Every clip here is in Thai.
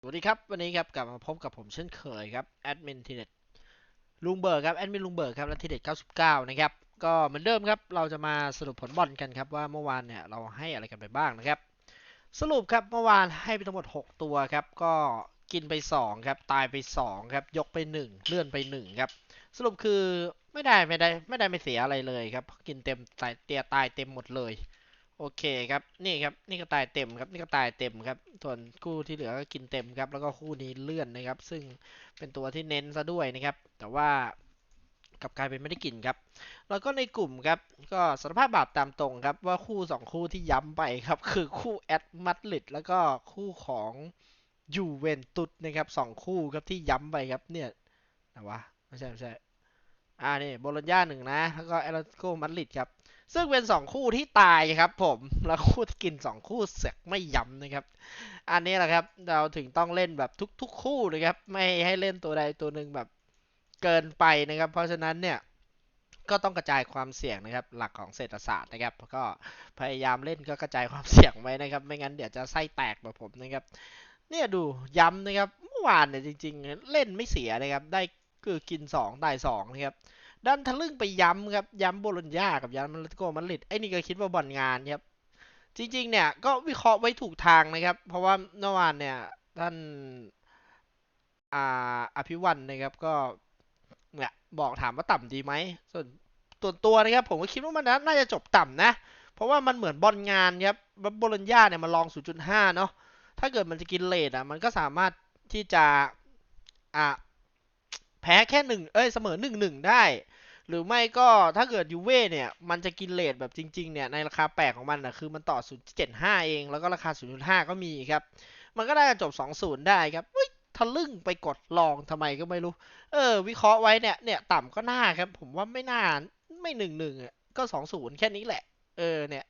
สวัสดีครับ วันนี้ครับกลับมาพบกับผมเช่นเคยครับแอดมินทีเด็ดลุงเบิร์กครับแอดมินลุงเบิร์กครับและทีเด็ด99 นะครับ ก็เหมือนเดิมครับ เราจะมาสรุปผลบอลกันครับว่าเมื่อวานเนี่ยเราให้อะไรกันไปบ้างนะครับ สรุปครับเมื่อวานให้ไปทั้งหมด 6 ตัวครับ ก็กินไป 2 ครับ ตายไป 2 ครับ ยกไป 1 เลื่อนไป 1 ครับ สรุปคือไม่ได้ไม่ได้ไม่ได้ไม่เสียอะไรเลยครับ กินเต็มตายเตียตายเต็มหมดเลย โอเคครับนี่ครับนี่ก็ตายเต็มครับนี่ก็ตายเต็มครับส่วนคู่ที่เหลือก็กินเต็มครับ แล้วก็คู่นี้เลื่อนนะครับ ซึ่งเป็นตัวที่เน้นซะด้วยนะครับ แต่ว่ากลับกลายเป็นไม่ได้กินครับ แล้วก็ในกลุ่มครับ ก็สารภาพบาปตามตรงครับว่าคู่สองคู่ที่ย้ำไปครับ คือคู่แอดมาดริดแล้วก็คู่ของยูเวนตุสนะครับสองคู่ครับที่ย้ำไปครับเนี่ยนะวะไม่ใช่ไม่ใช่อ่านี่โบโลญญาหนึ่งนะ แล้วก็แอตเลติโกมาดริดครับ ซึ่งเป็นสองคู่ที่ตายครับผม แล้วคู่กินสองคู่เสกไม่ย้ำนะครับ อันนี้แหละครับ เราถึงต้องเล่นแบบทุก ๆ คู่นะครับ ไม่ให้เล่นตัวใดตัวหนึ่งแบบเกินไปนะครับ เพราะฉะนั้นเนี่ยก็ต้องกระจายความเสี่ยงนะครับ หลักของเศรษฐศาสตร์นะครับ ก็พยายามเล่นก็กระจายความเสี่ยงไว้นะครับ ไม่งั้นเดี๋ยวจะไส้แตกแบบผมนะครับ เนี่ยดูย้ำนะครับ เมื่อวานเนี่ยจริง ๆ เล่นไม่เสียนะครับ ได้คือกิน2ได้2นะครับ ดันทะลึ่งไปย้ำครับ ย้ำโบโลญญากับย้ำมาเลติโกมาดริดไอ้นี่ก็คิดว่าบอลงานครับ จริง ๆ เนี่ยก็วิเคราะห์ไว้ถูกทางนะครับ เพราะว่าเมื่อวานเนี่ย ท่านอ่าอภิวันนะครับก็เนี่ยบอกถามว่าต่ำดีไหมส่วนตัวตัวนะครับ ผมก็คิดว่ามันน่าจะจบต่ำนะ เพราะว่ามันเหมือนบอลงานครับโบโลญญาเนี่ยมันลอง 0.5 เนาะถ้าเกิดมันจะกินเลทอะ มันก็สามารถที่จะอ่าแพ้แค่หนึ่งเอ้ย เสมอหนึ่งหนึ่งได้ หรือไม่ก็ถ้าเกิดยูเว่เนี่ย มันจะกินเลทแบบจริง ๆ เนี่ย ในราคาแปลกของมันนะคือมันต่อ 0.75 เอง แล้วก็ราคา 0.5 ก็มีครับ มันก็ได้จบ 2-0 ได้ครับเฮ้ยทะลึ่งไปกดลองทำไมก็ไม่รู้ เออ วิเคราะห์ไว้เนี่ย เนี่ยต่ำก็น่าครับ ผมว่าไม่น่า ไม่หนึ่งหนึ่งอะ ก็2-0แค่นี้แหละ เออ เนี่ย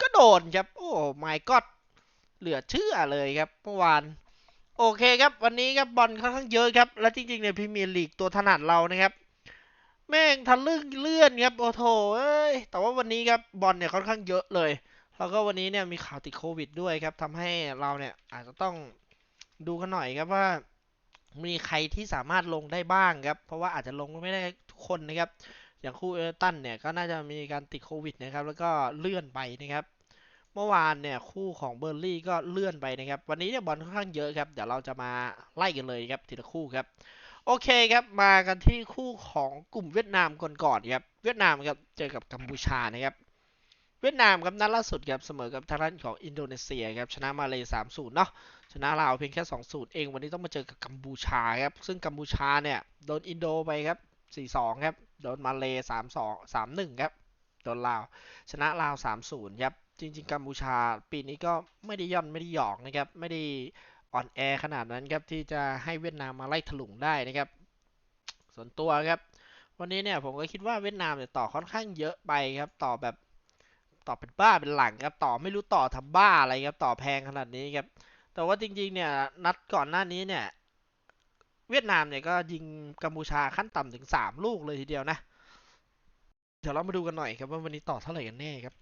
ก็โดนครับ โอ้ my god เหลือเชื่อเลยครับ เมื่อวาน โอเคครับ วันนี้ครับบอลค่อนข้างเยอะครับ และจริงๆในพรีเมียร์ลีกตัวถนัดเรานะครับ แม่งทะลึ่งเลื่อนครับโอ้โถเอ้ยแต่ว่าวันนี้ครับบอลเนี่ยค่อนข้างเยอะเลย แล้วก็วันนี้เนี่ยมีข่าวติดโควิดด้วยครับทำให้เราเนี่ยอาจจะต้องดูกันหน่อยครับว่า มีใครที่สามารถลงได้บ้างครับ เพราะว่าอาจจะลงไม่ได้ทุกคนนะครับ อย่างคู่เอเวอร์ตันเนี่ยก็น่าจะมีการติดโควิดนะครับ แล้วก็เลื่อนไปนะครับ เมื่อวานเนี่ยคู่ของเบอร์ลี่ก็เลื่อนไปนะครับ วันนี้เนี่ยบอลค่อนข้างเยอะครับ เดี๋ยวเราจะมาไล่กันเลยครับทีละคู่ครับ โอเคครับ มากันที่คู่ของกลุ่มเวียดนามก่อนก่อนครับ เวียดนามครับเจอกับกัมพูชานะครับ เวียดนามครับนัดล่าสุดครับเสมอกับทางด้านของอินโดนีเซียครับชนะมาเลยสามศูนย์เนาะชนะลาวเพียงแค่สองศูนย์เองวันนี้ต้องมาเจอกับกัมพูชาครับซึ่งกัมพูชาเนี่ยโดนอินโดไปครับสี่สองครับโดนมาเลยสามสองสามหนึ่งครับโดนลาว ชนะลาวสามศูนย์ครับจริง ๆ กัมพูชาปีนี้ก็ไม่ได้ย่อนไม่ได้หยอกนะครับไม่ได้ อ่อนแอขนาดนั้นครับที่จะให้เวียดนามมาไล่ถลุงได้นะครับ ส่วนตัวครับ วันนี้เนี่ยผมก็คิดว่าเวียดนามเนี่ยต่อค่อนข้างเยอะไปครับ ต่อแบบต่อเป็นบ้าเป็นหลังครับ ต่อไม่รู้ต่อทำบ้าอะไรครับ ต่อแพงขนาดนี้ครับ แต่ว่าจริงๆเนี่ยนัดก่อนหน้านี้เนี่ย เวียดนามเนี่ยก็ยิงกัมพูชาขั้นต่ำถึงสามลูกเลยทีเดียวนะ เดี๋ยวเรามาดูกันหน่อยครับว่าวันนี้ต่อเท่าไหร่กันแน่ครับ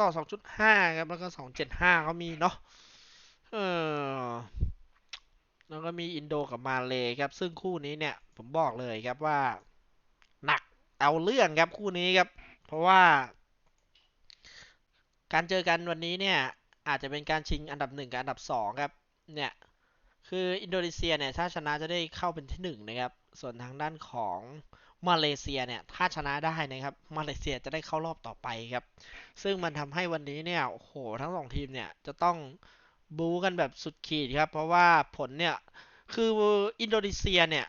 ต่อ 2.5 ครับ แล้วก็ 2.75เขามีเนาะเออแล้วก็มีอินโดกับมาเลยครับ ซึ่งคู่นี้เนี่ย ผมบอกเลยครับว่าหนักเอาเรื่องครับคู่นี้ครับ เพราะว่า การเจอกันวันนี้เนี่ย อาจจะเป็นการชิงอันดับหนึ่งกับอันดับสองครับ เนี่ยคืออินโดนีเซียเนี่ยถ้าชนะจะได้เข้าเป็นที่หนึ่งนะครับ ส่วนทางด้านของ มาเลเซียเนี่ยถ้าชนะได้นะครับมาเลเซียจะได้เข้ารอบต่อไปครับ ซึ่งมันทำให้วันนี้เนี่ยโหทั้งสองทีมเนี่ยจะต้องบู๊กันแบบสุดขีดครับ เพราะว่าผลเนี่ยคืออินโดนีเซียเนี่ย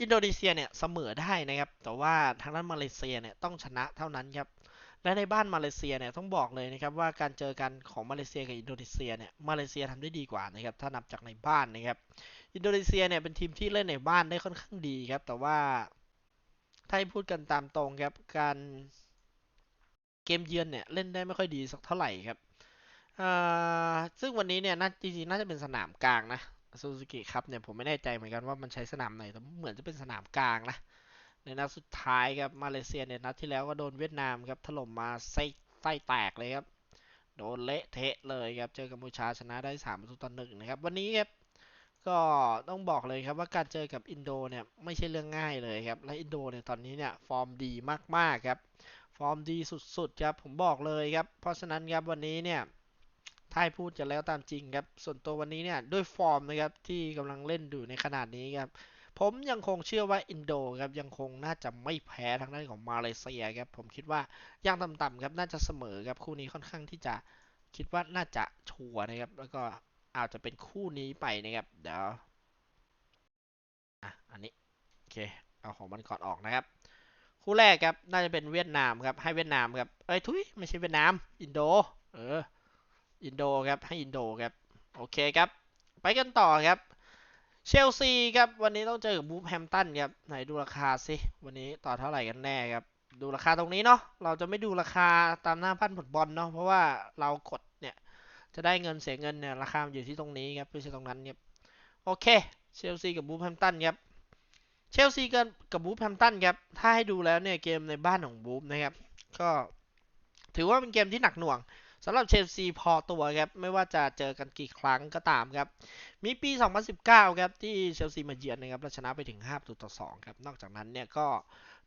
อินโดนีเซียเนี่ยเสมอได้นะครับ แต่ว่าทางด้านมาเลเซียเนี่ยต้องชนะเท่านั้นครับและในบ้านมาเลเซียเนี่ยต้องบอกเลยนะครับว่าการเจอกันของมาเลเซียกับอินโดนีเซียเนี่ยมาเลเซียทำได้ดีกว่านะครับถ้านับจากในบ้านนะครับ อินโดนีเซียเนี่ยเป็นทีมที่เล่นในบ้านได้ค่อนข้างดีครับ แต่ว่า ถ้าให้พูดกันตามตรงครับ การเกมเยือนเนี่ยเล่นได้ไม่ค่อยดีสักเท่าไหร่ครับซึ่งวันนี้เนี่ยน่าจริงๆน่าจะเป็นสนามกลางนะซูซูกิครับเนี่ยผมไม่แน่ใจเหมือนกันว่ามันใช้สนามไหนแต่เหมือนจะเป็นสนามกลางนะในนัดสุดท้ายครับมาเลเซียเนี่ยนัดที่แล้วก็โดนเวียดนามครับถล่มมาไส้ไส้แตกเลยครับ โดนเละเทะเลยครับเจอกัมพูชาชนะได้3ประตูต่อหนึ่งนะครับ วันนี้ครับ ก็ต้องบอกเลยครับว่าการเจอกับอินโดเนี่ยไม่ใช่เรื่องง่ายเลยครับ และอินโดเนี่ยตอนนี้เนี่ยฟอร์มดีมากๆครับ ฟอร์มดีสุดๆครับผมบอกเลยครับ เพราะฉะนั้นครับวันนี้เนี่ยถ้าให้พูดกันแล้วตามจริงครับ ส่วนตัววันนี้เนี่ยด้วยฟอร์มนะครับที่กำลังเล่นอยู่ในขนาดนี้ครับ ผมยังคงเชื่อว่าอินโดครับยังคงน่าจะไม่แพ้ทางด้านของมาเลเซียครับผมคิดว่ายังต่ำๆครับน่าจะเสมอครับคู่นี้ค่อนข้างที่จะคิดว่าน่าจะชัวร์นะครับแล้วก็ อาจจะเป็นคู่นี้ไปนะครับ เดี๋ยวอะอันนี้โอเคเอาของมันก่อนออกนะครับ คู่แรกครับน่าจะเป็นเวียดนามครับ ให้เวียดนามครับเอ้ยทุยไม่ใช่เวียดนาม อินโด เออ อินโดครับให้อินโดครับโอเคครับ ไปกันต่อครับเชลซีครับ วันนี้ต้องเจอกับบูฟแฮมตันครับ ไหนดูราคาสิ วันนี้ต่อเท่าไหร่กันแน่ครับ ดูราคาตรงนี้เนาะ เราจะไม่ดูราคาตามหน้าพันผลบอลเนาะ เพราะว่าเรากด จะได้เงินเสียเงินเนี่ยราคาอยู่ที่ตรงนี้ครับไม่ใช่ตรงนั้นครับโอเคเชลซีกับบูฟแฮมตันครับเชลซีกันกับบูฟแฮมตันครับถ้าให้ดูแล้วเนี่ยเกมในบ้านของบูฟนะครับก็ถือว่าเป็นเกมที่หนักหน่วงสำหรับเชลซีพอตัวครับไม่ว่าจะเจอกันกี่ครั้งก็ตามครับ มีปี 2019 ครับที่เชลซีมาเยือนนะครับและชนะไปถึง5ประตูต่อ 2 ครับ นอกจากนั้นเนี่ยก็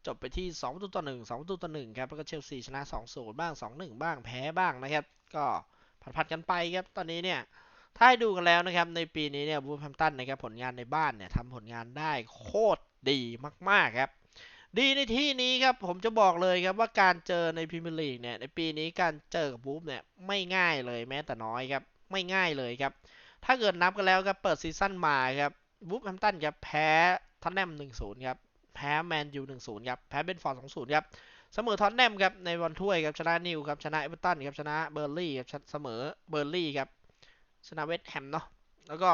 จบไปที่ 2 ประตูต่อ 1 2 ประตูต่อ 1 ครับ แล้วก็เชลซีชนะ 2-0 บ้าง 2-1 บ้างแพ้บ้างนะครับ ก็ ผัดๆกันไปครับตอนนี้เนี่ยถ้าให้ดูกันแล้วนะครับในปีนี้เนี่ยบูฟแฮมตันนะครับผลงานในบ้านเนี่ยทำผลงานได้โคตรดีมากๆครับ ดีในที่นี้ครับผมจะบอกเลยครับว่าการเจอในพรีเมียร์ลีกเนี่ยในปีนี้การเจอกับบูฟเนี่ยไม่ง่ายเลยแม้แต่น้อยครับไม่ง่ายเลยครับ ถ้าเกิดนับกันแล้วครับเปิดซีซั่นมาครับบูฟแฮมตันครับแพ้ท็อตแนม1-0ครับ แพ้แมนยู1-0ครับ แพ้เบนฟอร์ด2-0ครับ เสมอท็อตแนมครับ ในบอลถ้วยครับ ชนะนิวครับ ชนะเอเวอร์ตันครับ ชนะเบอร์ลี่ครับ เสมอเบอร์ลี่ครับ ชนะเวสต์แฮมเนาะ แล้วก็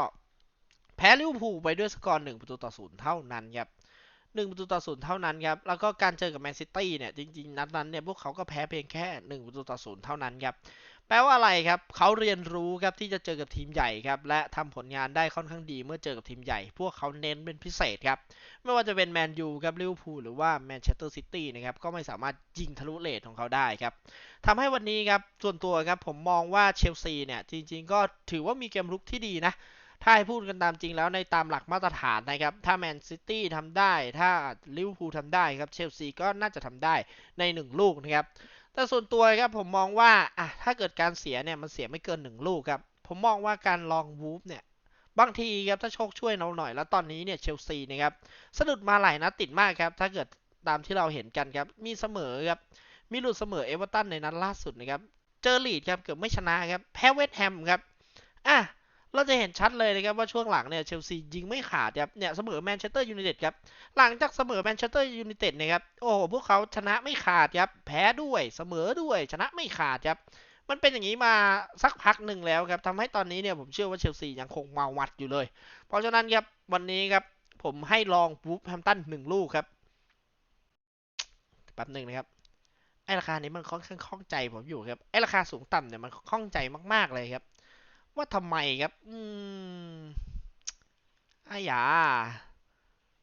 แพ้ลิเวอร์พูลไปด้วยสกอร์1ประตูต่อ0เท่านั้นครับหนึ่งประตูต่อศูนย์เท่านั้นครับ แล้วก็การเจอกับแมนซิตี้เนี่ย จริงๆ นัดนั้นเนี่ย พวกเขาก็แพ้เพียงแค่หนึ่งประตูต่อศูนย์เท่านั้นครับ แปลว่าอะไรครับ เขาเรียนรู้ครับที่จะเจอกับทีมใหญ่ครับและทำผลงานได้ค่อนข้างดีเมื่อเจอกับทีมใหญ่ พวกเขาเน้นเป็นพิเศษครับ ไม่ว่าจะเป็นแมนยูครับลิเวอร์พูลหรือว่าแมนเชสเตอร์ซิตี้นะครับก็ไม่สามารถยิงทะลุเลทของเขาได้ครับทำให้วันนี้ครับส่วนตัวครับผมมองว่าเชลซีเนี่ยจริงๆ ก็ถือว่ามีเกมรุกที่ดีนะถ้าให้พูดกันตามจริงแล้วในตามหลักมาตรฐานนะครับ ถ้าแมนซิตี้ทำได้ ถ้าลิเวอร์พูลทำได้ครับ เชลซีก็น่าจะทำได้ในหนึ่งลูกนะครับ แต่ส่วนตัวครับผมมองว่าอะถ้าเกิดการเสียเนี่ยมันเสียไม่เกินหนึ่งลูกครับ ผมมองว่าการลองวูฟเนี่ยบางทีครับถ้าโชคช่วยเราหน่อยแล้วตอนนี้เนี่ยเชลซีนะครับสะดุดมาหลายนัดติดมากครับ ถ้าเกิดตามที่เราเห็นกันครับ มีเสมอครับ มีหลุดเสมอเอเวอร์ตันในนัดล่าสุดนะครับ เจอลีดครับเกือบไม่ชนะครับ แพ้เวสต์แฮมครับ อะ เราจะเห็นชัดเลยนะครับว่าช่วงหลังเนี่ยเชลซียิงไม่ขาดครับเนี่ยเสมอแมนเชสเตอร์ยูไนเต็ดครับหลังจากเสมอแมนเชสเตอร์ยูไนเต็ดนะครับโอ้โหพวกเขาชนะไม่ขาดครับแพ้ด้วยเสมอด้วย ชนะไม่ขาดครับมันเป็นอย่างนี้มาสักพักหนึ่งแล้วครับทำให้ตอนนี้เนี่ยผมเชื่อว่าเชลซียังคงมาวัดอยู่เลย เพราะฉะนั้นครับวันนี้ครับผมให้ลองวูฟแฮมตันหนึ่งลูกครับแป๊บหนึ่งนะครับไอราคานี้มันค่อนข้างข้องใจผมอยู่ครับไอราคาสูงต่ำเนี่ยมันข้องใจมากๆเลยครับ ว่าทำไมครับ อืมอายา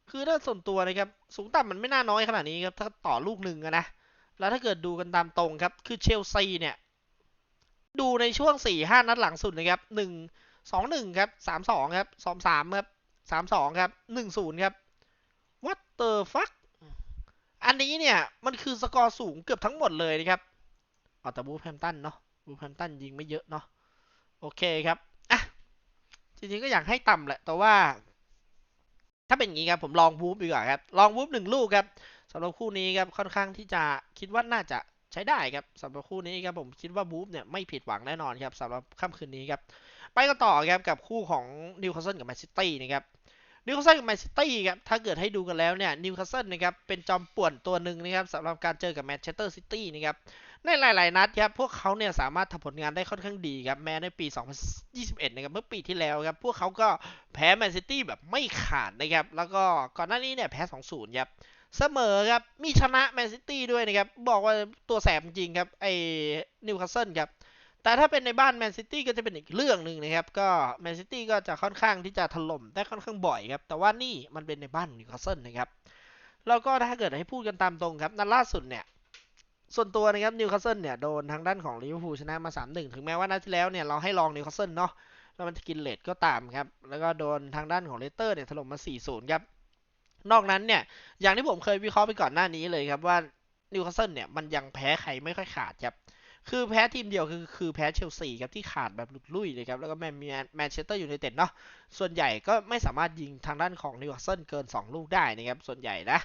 คือถ้าส่วนตัวนะครับ สูงต่ำมันไม่น่าน้อยขนาดนี้ครับ ถ้าต่อลูกหนึ่งนะ แล้วถ้าเกิดดูกันตามตรงครับ คือเชลซีเนี่ย ดูในช่วงสี่ห้านัดหลังสุดนะครับหนึ่งสองหนึ่งครับสามสองครับสองสามครับสามสองครับหนึ่งศูนย์ครับ what the fuck อันนี้เนี่ย มันคือสกอร์สูงเกือบทั้งหมดเลยนะครับ เอาแต่บูแฮมตันเนาะบูแฮมตันยิงไม่เยอะเนาะ โอเคครับอะจริงๆก็อยากให้ต่ำแหละ แต่ว่า ถ้าเป็นอย่างนี้ครับผมลองวูฟดีกว่าครับ ลองวูฟหนึ่งลูกครับสำหรับคู่นี้ครับค่อนข้างที่จะคิดว่าน่าจะใช้ได้ครับสำหรับคู่นี้ครับผมคิดว่าวูฟเนี่ยไม่ผิดหวังแน่นอนครับสำหรับค่ำคืนนี้ครับไปกันต่อครับกับคู่ของนิวคาสเซิลกับแมนซิตี้นะครับนิวคาสเซิลกับแมนซิตี้ครับถ้าเกิดให้ดูกันแล้วเนี่ยนิวคาสเซิลนะครับเป็นจอมป่วนตัวหนึ่งนะครับสำหรับการเจอกับแมนเชสเตอร์ซิตี้นะครับ ในหลาย ๆ นัดครับพวกเขาเนี่ยสามารถทำผลงานได้ค่อนข้างดีครับแม้ในปี 2021 นะครับเมื่อปีที่แล้วครับพวกเขาก็แพ้แมนซิตี้แบบไม่ขาดนะครับแล้วก็ก่อนหน้านี้เนี่ยแพ้ 2-0 ครับเสมอครับมีชนะแมนซิตี้ด้วยนะครับบอกว่าตัวแสบจริงครับไอ้นิวคาสเซิลครับแต่ถ้าเป็นในบ้านแมนซิตี้ก็จะเป็นอีกเรื่องหนึ่งนะครับ ก็แมนซิตี้ก็จะค่อนข้างที่จะถล่มได้ค่อนข้างบ่อยครับ แต่ว่านี่มันเป็นในบ้านนิวคาสเซิลนะครับ แล้วก็ถ้าเกิดให้พูดกันตามตรงครับนัดล่าสุดเนี่ย ส่วนตัวนะครับนิวคาสเซิลเนี่ยโดนทางด้านของลิเวอร์พูลชนะมา 3-1 ถึงแม้ว่านัดที่แล้วเนี่ยเราให้ลองนิวคาสเซิลเนาะแล้วมันจะกินเลทก็ตามครับ แล้วก็โดนทางด้านของเลสเตอร์เนี่ยถล่มมา 4-0 ครับ นอกนั้นเนี่ย อย่างที่ผมเคยวิเคราะห์ไปก่อนหน้านี้เลยครับว่านิวคาสเซิลเนี่ยมันยังแพ้ใครไม่ค่อยขาดครับ คือแพ้ทีมเดียวคือคือแพ้เชลซีครับที่ขาดแบบหลุดลุ่ยเลยครับแล้วก็แมนแมนเชสเตอร์ยูไนเต็ดเนาะส่วนใหญ่ก็ไม่สามารถยิงทางด้านของนิวคาสเซิลเกิน 2 ลูกได้นะครับส่วนใหญ่นะ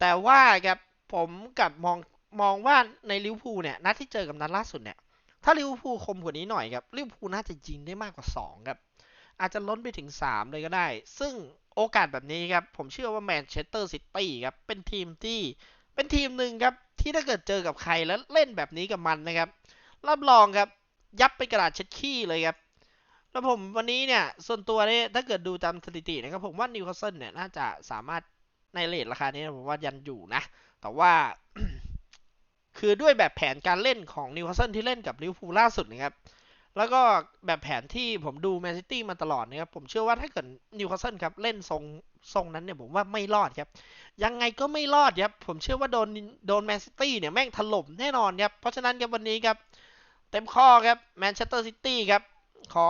แต่ว่าครับผมกับมอง มองว่าในลิเวอร์พูลเนี่ยนัดที่เจอกับนัดล่าสุดเนี่ย ถ้าลิเวอร์พูลคมกว่านี้หน่อยครับลิเวอร์พูลน่าจะยิงได้มากกว่า 2 ครับ อาจจะล้นไปถึง 3 เลยก็ได้ ซึ่งโอกาสแบบนี้ครับ ผมเชื่อว่าแมนเชสเตอร์ซิตี้ครับ เป็นทีมที่เป็นทีมหนึ่งครับ ที่ถ้าเกิดเจอกับใครแล้วเล่นแบบนี้กับมันนะครับ รับรองครับยับไปกระดาษเช็ดขี้เลยครับแล้วผมวันนี้เนี่ย ส่วนตัวเนี่ยถ้าเกิดดูตามสถิตินะครับ ผมว่านิวคาสเซิลเนี่ยน่าจะสามารถในเลทราคานี้ผมว่ายันอยู่นะ แต่ว่า คือด้วยแบบแผนการเล่นของนิวคาสเซิลที่เล่นกับลิเวอร์พูลล่าสุดนะครับ แล้วก็แบบแผนที่ผมดูแมนซิตี้มาตลอดนะครับ ผมเชื่อว่าถ้าเกิดนิวคาสเซิลครับเล่นทรงทรงนั้นเนี่ยผมว่าไม่รอดครับ ยังไงก็ไม่รอดครับ ผมเชื่อว่าโดนโดนแมนซิตี้เนี่ยแม่งถล่มแน่นอนครับ เพราะฉะนั้นครับวันนี้ครับ เต็มข้อครับแมนเชสเตอร์ซิตี้ครับ ขอ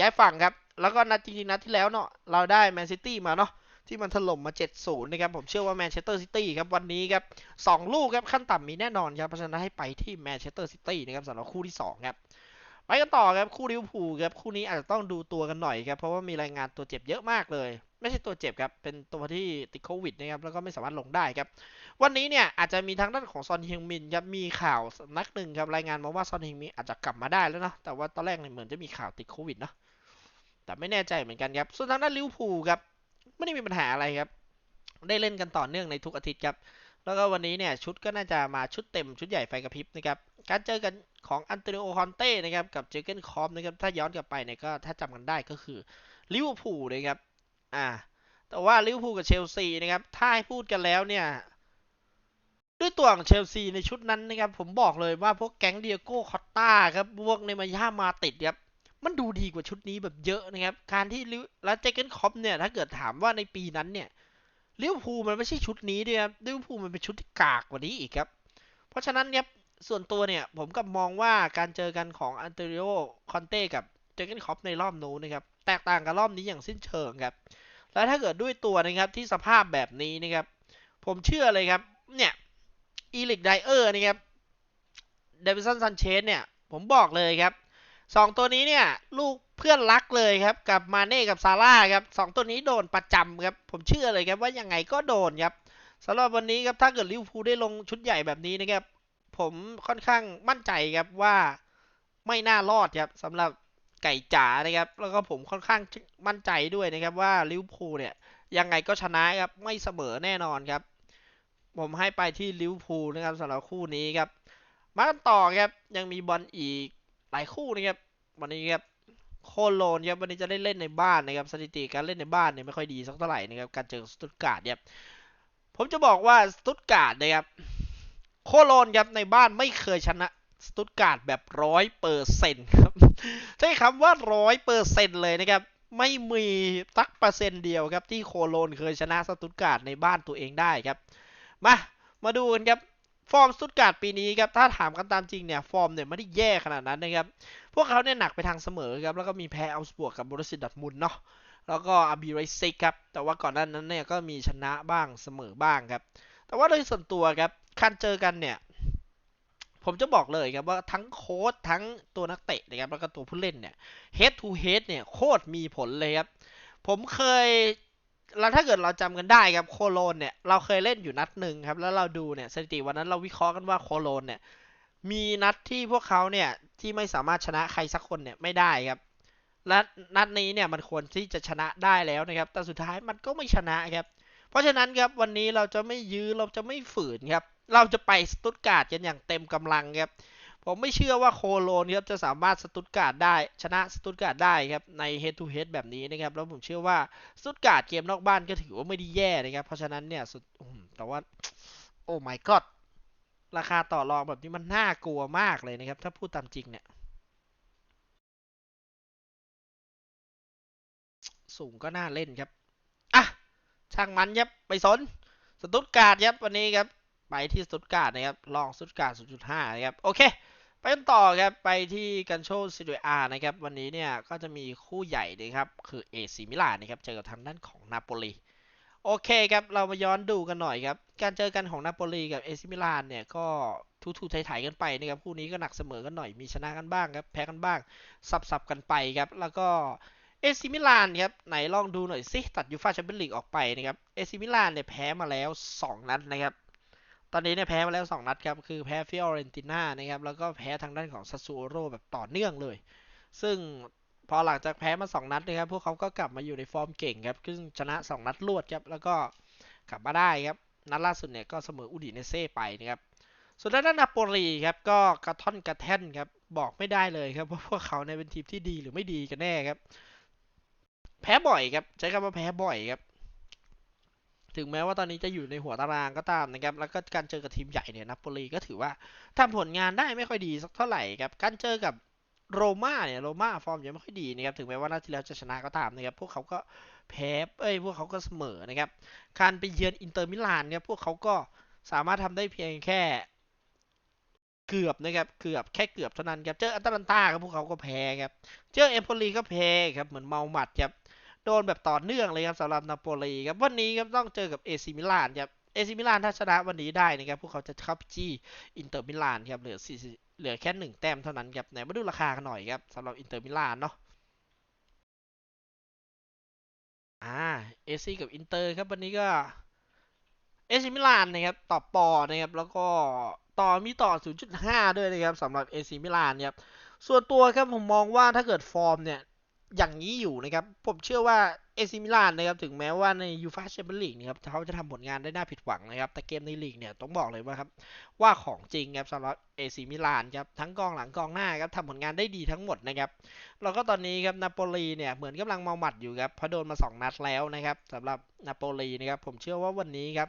ย้ายฝั่งครับ แล้วก็นัดจริงๆนัดที่แล้วเนาะเราได้แมนซิตี้มาเนาะ ที่มันถล่มมา 7-0 นะครับ ผมเชื่อว่าแมนเชสเตอร์ซิตี้ครับวันนี้ครับสองลูกครับขั้นต่ำมีแน่นอนครับเพราะฉะนั้นให้ไปที่แมนเชสเตอร์ซิตี้นะครับสำหรับคู่ที่2ครับไปกันต่อครับคู่ลิเวอร์พูลครับคู่นี้อาจจะต้องดูตัวกันหน่อยครับเพราะว่ามีรายงานตัวเจ็บเยอะมากเลย ไม่ใช่ตัวเจ็บครับเป็นตัวที่ติดโควิดนะครับแล้วก็ไม่สามารถลงได้ครับวันนี้เนี่ยอาจจะมีทางด้านของซอนเฮงมินครับมีข่าวนักหนึ่งครับรายงานมาว่าซอนเฮงมินอาจจะกลับมาได้แล้วเนาะแต่ว่าตอนแรกเนี่ยเหมือนจะมีข่าวติดโควิดเนาะแต่ไม่แน่ใจเหมือนกันครับส่วนทางด้านลิเวอร์พูลครับ ไม่ได้มีปัญหาอะไรครับ ได้เล่นกันต่อเนื่องในทุกอาทิตย์ครับ แล้วก็วันนี้เนี่ยชุดก็น่าจะมาชุดเต็มชุดใหญ่ไฟกระพริบนะครับ การเจอกันของอันโตนิโอคอนเต้นะครับกับเจอเกนคอมนะครับถ้าย้อนกลับไปเนี่ยก็ถ้าจำกันได้ก็คือลิเวอร์พูลนะครับอ่าแต่ว่าลิเวอร์พูลกับเชลซีนะครับถ้าให้พูดกันแล้วเนี่ยด้วยตัวของเชลซีในชุดนั้นนะครับผมบอกเลยว่าพวกแก๊งเดียโก้คอตตาครับพวกในมาย่ามาติดครับ มันดูดีกว่าชุดนี้แบบเยอะนะครับ การที่ลิแล้วเจเกนคอปเนี่ยถ้าเกิดถามว่าในปีนั้นเนี่ยลิวพูมันไม่ใช่ชุดนี้ด้วยครับลิวพูมันเป็นชุดที่กากกว่านี้อีกครับ เพราะฉะนั้นครับส่วนตัวเนี่ยผมก็มองว่าการเจอกันของอันเตริโอคอนเต้กับเจเกนคอปในรอบนู้นนะครับ แตกต่างกับรอบนี้อย่างสิ้นเชิงครับ แล้วถ้าเกิดด้วยตัวนะครับที่สภาพแบบนี้นะครับ ผมเชื่อเลยครับ เนี่ยอีลิกไดเออร์นะครับเดวิสันซันเชสเนี่ย ผมบอกเลยครับ สองตัวนี้เนี่ย ลูกเพื่อนรักเลยครับ กับมาเน่กับซาร่าครับสองตัวนี้โดนประจำครับ ผมเชื่อเลยครับว่ายังไงก็โดนครับสำหรับวันนี้ครับถ้าเกิดลิเวอร์พูลได้ลงชุดใหญ่แบบนี้นะครับ ผมค่อนข้างมั่นใจครับว่าไม่น่ารอดครับสำหรับไก่จ๋านะครับ แล้วก็ผมค่อนข้างมั่นใจด้วยนะครับว่าลิเวอร์พูลเนี่ยยังไงก็ชนะครับไม่เสมอแน่นอนครับ ผมให้ไปที่ลิเวอร์พูลนะครับสำหรับคู่นี้ครับ มากันต่อครับยังมีบอลอีก หลายคู่นะครับวันนี้ครับโคโลนครับวันนี้จะได้เล่นในบ้านนะครับสถิติการเล่นในบ้านเนี่ยไม่ค่อยดีสักเท่าไหร่นะครับการเจอสตุตการ์ดครับผมจะบอกว่าสตุตการ์ดนะครับโคโลนครับในบ้านไม่เคยชนะสตุตการ์ดแบบร้อยเปอร์เซ็นต์ครับใช้คำว่าร้อยเปอร์เซ็นต์เลยนะครับไม่มีสักเปอร์เซ็นต์เดียวครับที่โคโลนเคยชนะสตุตการ์ดในบ้านตัวเองได้ครับ มามาดูกันครับ ฟอร์มสตุตการ์ดปีนี้ครับถ้าถามกันตามจริงเนี่ยฟอร์มเนี่ยไม่ได้แย่ขนาดนั้นนะครับพวกเขาเนี่ยหนักไปทางเสมอครับแล้วก็มีแพ้อัลสบวกกับบริสิดัตมุนเนาะแล้วก็อาบีไรซิกครับแต่ว่าก่อนหน้านั้นเนี่ยก็มีชนะบ้างเสมอบ้างครับ แต่ว่าโดยส่วนตัวครับการเจอกันเนี่ยผมจะบอกเลยครับว่าทั้งโค้ชทั้งตัวนักเตะนะครับแล้วก็ตัวผู้เล่นเนี่ย head to head เนี่ยโคตรมีผลเลยครับผมเคย แล้วถ้าเกิดเราจำกันได้ครับโคโลนเนี่ยเราเคยเล่นอยู่นัดหนึ่งครับ แล้วเราดูเนี่ยสถิติวันนั้นเราวิเคราะห์กันว่าโคโลนเนี่ยมีนัดที่พวกเขาเนี่ยที่ไม่สามารถชนะใครสักคนเนี่ยไม่ได้ครับ และนัดนี้เนี่ยมันควรที่จะชนะได้แล้วนะครับ แต่สุดท้ายมันก็ไม่ชนะครับ เพราะฉะนั้นครับวันนี้เราจะไม่ยื้อเราจะไม่ฝืนครับ เราจะไปสตุตการ์ดกันอย่างเต็มกำลังครับ ผมไม่เชื่อว่าโคโลนครับจะสามารถสตุตการ์ดได้ชนะสตุตการ์ดได้ครับใน head to head แบบนี้นะครับ แล้วผมเชื่อว่าสตุตการ์ดเกมนอกบ้านก็ถือว่าไม่ได้แย่นะครับ เพราะฉะนั้นเนี่ยแต่ว่า โอ้ my god ราคาต่อรองแบบนี้มันน่ากลัวมากเลยนะครับ ถ้าพูดตามจริงเนี่ย สูงก็น่าเล่นครับอะช่างมันครับไปสนสตุตการ์ดครับวันนี้ครับไปที่สตุตการ์ดนะครับ ลองสตุตการ์ด0.5 นะครับ โอเค ไปกันต่อครับ ไปที่กันโชซิเดอานะครับ วันนี้เนี่ยก็จะมีคู่ใหญ่นะครับ คือเอซิมิลานนะครับ เจอกับทางด้านของนาโปลีโอเคครับ เรามาย้อนดูกันหน่อยครับ การเจอกันของนาโปลีกับเอซิมิลานเนี่ยก็ทูทูไถ่ายๆกันไปนะครับ คู่นี้ก็หนักเสมอกันหน่อย มีชนะกันบ้างครับ แพ้กันบ้าง สับๆกันไปครับ แล้วก็เอซิมิลานครับ ไหนลองดูหน่อยสิ ตัดยูฟาแชมเปี้ยนลีกออกไปนะครับ เอซิมิลานเนี่ยแพ้มาแล้ว 2 นัดนะครับ ตอนนี้เนี่ยแพ้มาแล้ว 2 นัดครับ คือแพ้ฟิออเรนติน่านะครับ แล้วก็แพ้ทางด้านของซัสซูโรแบบต่อเนื่องเลย ซึ่งพอหลังจากแพ้มา 2 นัดนะครับ พวกเขาก็กลับมาอยู่ในฟอร์มเก่งครับซึ่งชนะ 2 นัดรวดครับ แล้วก็กลับมาได้ครับ นัดล่าสุดเนี่ยก็เสมออูดิเนเซ่ไปนะครับ ส่วนด้านนาโปลีครับก็กระท่อนกระแท่นครับ บอกไม่ได้เลยครับว่าพวกเขาเนี่ยเป็นทีมที่ดีหรือไม่ดีกันแน่ครับ แพ้บ่อยครับ ใช้คำว่าแพ้บ่อยครับ ถึงแม้ว่าตอนนี้จะอยู่ในหัวตารางก็ตามนะครับ แล้วก็การเจอกับทีมใหญ่เนี่ยนาโปลีก็ถือว่าทำผลงานได้ไม่ค่อยดีสักเท่าไหร่ครับ การเจอกับโรม่าเนี่ยโรม่าฟอร์มยังไม่ค่อยดีนะครับ ถึงแม้ว่านัดที่แล้วจะชนะก็ตามนะครับ พวกเขาก็แพ้ เอ้ย พวกเขาก็เสมอนะครับ การไปเยือนอินเตอร์มิลานเนี่ย พวกเขาก็สามารถทำได้เพียงแค่เกือบนะครับ เกือบแค่เกือบเท่านั้นครับ เจออัตแลนตาครับพวกเขาก็แพ้ครับ เจอเอมโปลีก็แพ้ครับ เหมือนเมาหมัดครับ โดนแบบต่อเนื่องเลยครับสำหรับนาโปลีครับวันนี้ครับต้องเจอกับเอซิมิลานครับเอซิมิลานถ้าชนะวันนี้ได้นะครับพวกเขาจะเข้าจี้อินเตอร์มิลานครับเหลือสี่เหลือแค่หนึ่งแต้มเท่านั้นครับไหนมาดูราคากันหน่อยครับสำหรับอินเตอร์มิลานเนาะอ่าเอซีกับอินเตอร์ครับวันนี้ก็เอซิมิลานนะครับต่อปอนะครับแล้วก็ต่อมีต่อ 0.5 ด้วยนะครับสำหรับเอซิมิลานครับส่วนตัวครับผมมองว่าถ้าเกิดฟอร์มเนี่ย อย่างนี้อยู่นะครับ ผมเชื่อว่าเอซิมิลานนะครับถึงแม้ว่าในยูฟาแชมเปี้ยนลีกนะครับเขาจะทำผลงานได้น่าผิดหวังนะครับ แต่เกมในลีกเนี่ยต้องบอกเลยว่าครับว่าของจริงครับสำหรับเอซิมิลานครับทั้งกองหลังกองหน้าครับทำผลงานได้ดีทั้งหมดนะครับแล้วก็ตอนนี้ครับนาโปลีเนี่ยเหมือนกำลังเมาหมัดอยู่ครับเพราะโดนมา 2 นัดแล้วนะครับสำหรับนาโปลีนะครับผมเชื่อว่าวันนี้ครับ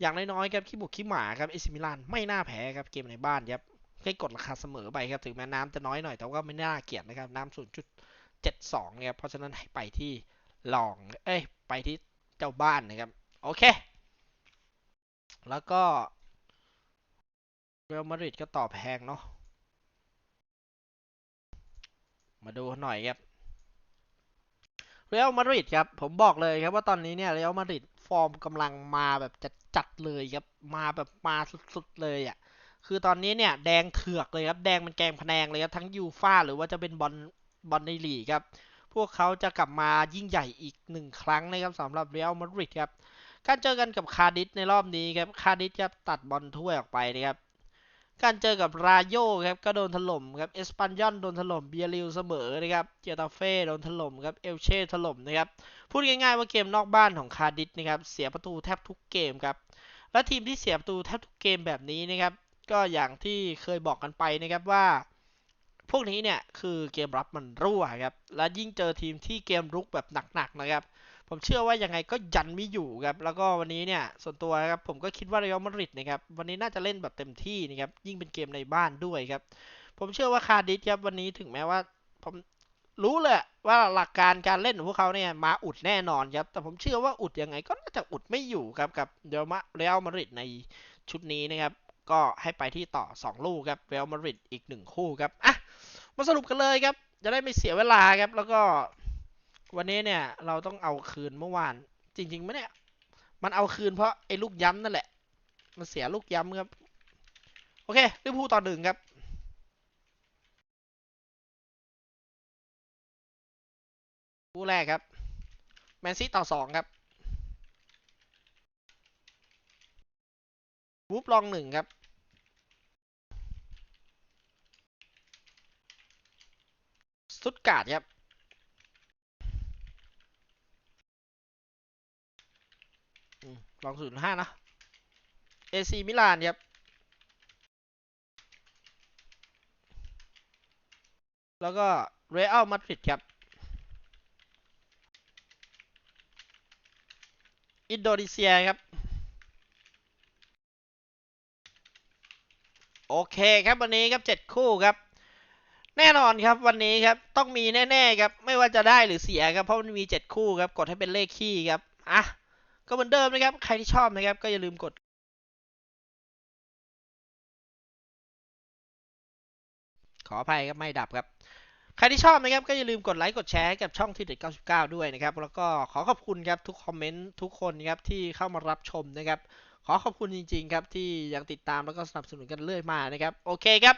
อย่างน้อยๆครับขี้บุกขี้หมาครับเอซิมิลานไม่น่าแพ้ครับเกมในบ้านครับให้กดราคาเสมอไปครับถึงแม้น้ำจะน้อยหน่อยแต่ว่าไม่น่าเกลียดนะครับน้ำศูนย์จุด 72เนี่ยเพราะฉะนั้นให้ไปที่ลอง เอ้ย ไปที่เจ้าบ้านนะครับ โอเค แล้วก็เรอัลมาดริดก็ตอบแพงเนาะ มาดูหน่อยครับเรอัลมาดริดครับ ผมบอกเลยครับว่าตอนนี้เนี่ยเรอัลมาดริดฟอร์มกำลังมาแบบจัดๆเลยครับ มาแบบมาสุดๆเลยอะคือตอนนี้เนี่ยแดงเถือกเลยครับ แดงมันแกงพะแนงเลยครับ ทั้งยูฟ่าหรือว่าจะเป็นบอล บอลในลีกครับ พวกเขาจะกลับมายิ่งใหญ่อีกหนึ่งครั้งนะครับสำหรับเรอัลมาดริดครับ การเจอกันกับคาร์ดิสในรอบนี้ครับ คาร์ดิสครับตัดบอลถ้วยออกไปนะครับ การเจอกับราโยครับก็โดนถล่มครับ เอสปันยอนโดนถล่ม เบียริลเสมอนะครับ เจตาเฟ่โดนถล่มครับ เอลเช่ถล่มนะครับ พูดง่ายๆว่าเกมนอกบ้านของคาร์ดิสนะครับ เสียประตูแทบทุกเกมครับ และทีมที่เสียประตูแทบทุกเกมแบบนี้นะครับ ก็อย่างที่เคยบอกกันไปนะครับว่า พวกนี้เนี่ยคือเกมรับมันรั่วครับ และยิ่งเจอทีมที่เกมรุกแบบหนักๆนะครับ ผมเชื่อว่ายังไงก็ยันไม่อยู่ครับ แล้วก็วันนี้เนี่ยส่วนตัวครับผมก็คิดว่าเรอัลมาดริดนะครับวันนี้น่าจะเล่นแบบเต็มที่นะครับยิ่งเป็นเกมในบ้านด้วยครับ ผมเชื่อว่าคาร์ดิสครับวันนี้ถึงแม้ว่าผมรู้เลยว่าหลักการการเล่นของพวกเขาเนี่ยมาอุดแน่นอนครับ แต่ผมเชื่อว่าอุดยังไงก็น่าจะอุดไม่อยู่ครับกับเรอัลมาดริดในชุดนี้นะครับ ก็ให้ไปที่ต่อ 2 ลูกครับเรอัลมาดริดอีก 1 คู่ครับอะ มาสรุปกันเลยครับ จะได้ไม่เสียเวลาครับ แล้วก็วันนี้เนี่ย เราต้องเอาคืนเมื่อวาน จริงๆไหมเนี่ย มันเอาคืนเพราะไอ้ลูกย้ำนั่นแหละ มันเสียลูกย้ำครับ โอเคลิเวอร์พูลต่อหนึ่งครับคู่แรกครับ แมนซีต่อสองครับวูฟลองหนึ่งครับ สตุตการ์ดครับ ลองศูนย์ห้านะเอซีมิลานครับ แล้วก็เรอัลมาดริดครับ อินโดนีเซียครับ โอเคครับวันนี้ครับเจ็ดคู่ครับ แน่นอนครับวันนี้ครับต้องมีแน่ๆครับไม่ว่าจะได้หรือเสียครับเพราะมันมี 7 คู่ครับกดให้เป็นเลขคี่ครับอะก็เหมือนเดิมนะครับ ใครที่ชอบนะครับก็อย่าลืมกดขออภัยครับไม่ดับครับ ใครที่ชอบนะครับก็อย่าลืมกดไลค์กดแชร์กับช่องที่เด็ด99 ด้วยนะครับ แล้วก็ขอขอบคุณครับทุกคอมเมนต์ทุกคนครับที่เข้ามารับชมนะครับ ขอขอบคุณจริง ๆ ครับที่ยังติดตามแล้วก็สนับสนุนกันเรื่อยมานะครับ โอเคครับ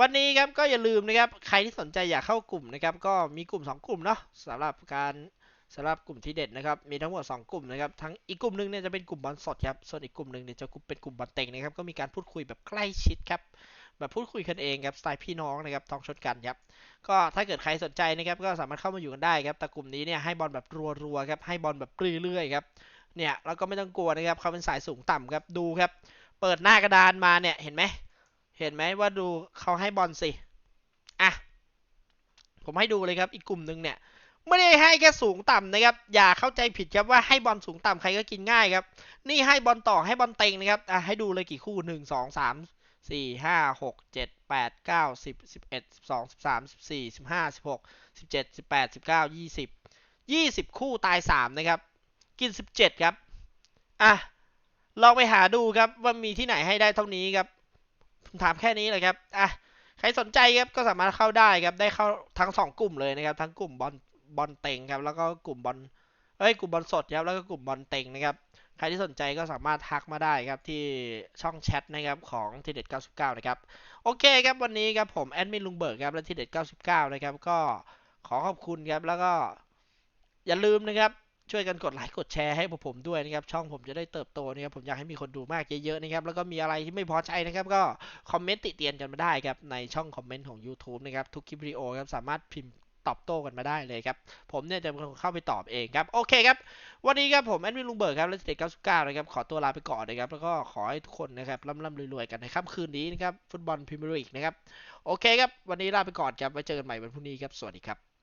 วันนี้ครับก็อย่าลืมนะครับใครที่สนใจอยากเข้ากลุ่มนะครับก็มีกลุ่ม 2 กลุ่มเนาะสำหรับการสำหรับกลุ่มที่เด็ดนะครับมีทั้งหมด 2 กลุ่มนะครับทั้งอีกกลุ่มหนึ่งเนี่ยจะเป็นกลุ่มบอลสดครับส่วนอีกกลุ่มหนึ่งเนี่ยจะเป็นกลุ่มบอลเต็งนะครับก็มีการพูดคุยแบบใกล้ชิดครับแบบพูดคุยกันเองครับสไตล์พี่น้องนะครับท้องชนกันครับก็ถ้าเกิดใครสนใจนะครับก็สามารถเข้ามาอยู่กันได้ครับแต่กลุ่มนี้เนี่ยให้บอลแบบรัวๆครับให้บอลแบบเรื่อยๆครับเนี่ยแล้วก็ไม่ต้องกลัวนะครับเขาเป็นสายสูงต่ำครับดูครับเปิดหน้ากระดานมาเนี่ยเห็นไหม เห็นไหมว่าดูเขาให้บอลสิ อะ ผมให้ดูเลยครับ อีกกลุ่มหนึ่งเนี่ย ไม่ได้ให้แค่สูงต่ำนะครับ อย่าเข้าใจผิดครับว่าให้บอลสูงต่ำใครก็กินง่ายครับ นี่ให้บอลต่อให้บอลเต็งนะครับ อะให้ดูเลยกี่คู่หนึ่งสองสามสี่ห้าหกเจ็ดแปดเก้าสิบสิบเอ็ดสิบสองสิบสามสิบสี่สิบห้าสิบหกสิบเจ็ดสิบแปดสิบเก้ายี่สิบยี่สิบคู่ตายสามนะครับ กินสิบเจ็ดครับ อะลองไปหาดูครับว่ามีที่ไหนให้ได้เท่านี้ครับ ถามแค่นี้เลยครับอะใครสนใจครับก็สามารถเข้าได้ครับได้เข้าทั้งสองกลุ่มเลยนะครับทั้งกลุ่มบอลบอลเต็งครับแล้วก็กลุ่มบอลเอ้ยกลุ่มบอลสดครับแล้วก็กลุ่มบอลเต็งนะครับใครที่สนใจก็สามารถทักมาได้ครับที่ช่องแชทนะครับของทีเด็ด99 นะครับ โอเคครับวันนี้ครับผมแอดมินลุงเบิร์กครับและทีเด็ด99 นะครับก็ขอขอบคุณครับแล้วก็อย่าลืมนะครับ ช่วยกันกดไลค์กดแชร์ให้พวกผมด้วยนะครับช่องผมจะได้เติบโตนะครับผมอยากให้มีคนดูมากเยอะๆนะครับแล้วก็มีอะไรที่ไม่พอใจนะครับก็คอมเมนต์ติเตียนกันมาได้ครับในช่องคอมเมนต์ของ YouTube นะครับทุกคลิปวิดีโอครับสามารถพิมพ์ตอบโต้กันมาได้เลยครับ ผมเนี่ยจะเป็นคนเข้าไปตอบเองครับ โอเคครับ วันนี้ครับผมแอดมินลุงเบิร์กครับและเด็ก99นะครับ ขอตัวลาไปก่อนนะครับ แล้วก็ขอให้ทุกคนนะครับร่ำๆรวยๆกันในค่ำคืนนี้นะครับ ฟุตบอลพรีเมียร์ลีกนะครับ โอเคครับ วันนี้ลาไปก่อนครับ ไว้เจอกันใหม่วันพรุ่งนี้ครับ สวัสดีครับ